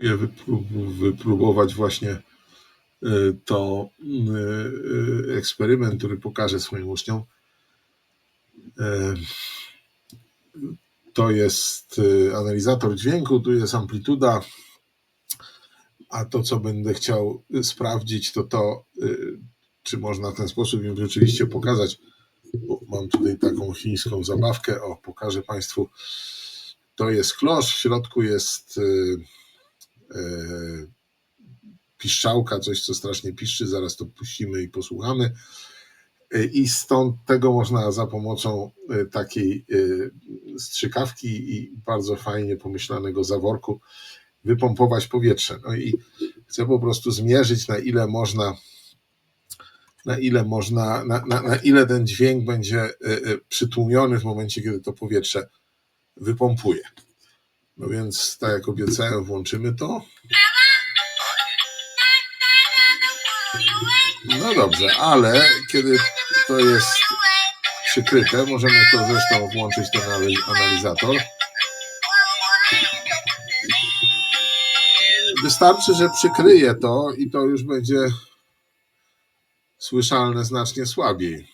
wyprób- wypróbować właśnie y, to y, y, eksperyment, który pokażę swoim uczniom. To jest analizator dźwięku, tu jest amplituda, a to, co będę chciał sprawdzić, to to, czy można w ten sposób im rzeczywiście pokazać. Mam tutaj taką chińską zabawkę. O, pokażę Państwu. To jest klosz, w środku jest piszczałka, coś co strasznie piszczy, zaraz to puścimy i posłuchamy. Y, I stąd tego można za pomocą y, takiej strzykawki i bardzo fajnie pomyślanego zaworku wypompować powietrze. No i chcę po prostu zmierzyć, na ile można, na ile można, na, na, na ile ten dźwięk będzie przytłumiony w momencie, kiedy to powietrze wypompuje. No więc, tak jak obiecałem, włączymy to. No dobrze, ale kiedy to jest przykryte, możemy to zresztą włączyć ten anali- analizator. Wystarczy, że przykryje to i to już będzie słyszalne znacznie słabiej.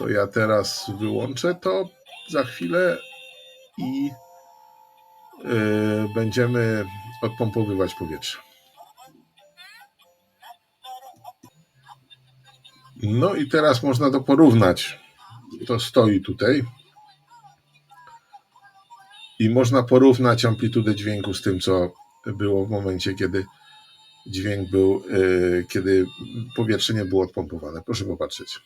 To ja teraz wyłączę to za chwilę i yy, będziemy odpompowywać powietrze. No i teraz można to porównać. To stoi tutaj. I można porównać amplitudę dźwięku z tym, co było w momencie, kiedy dźwięk był, yy, kiedy powietrze nie było odpompowane. Proszę popatrzeć.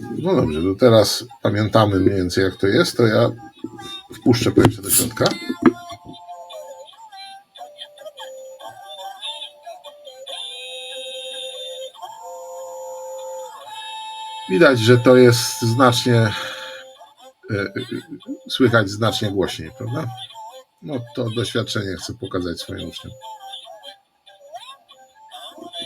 No dobrze, to teraz pamiętamy mniej więcej jak to jest, to ja wpuszczę powietrze do środka. Widać, że to jest znacznie, e, e, słychać znacznie głośniej, prawda? No to doświadczenie chcę pokazać swoim uczniom.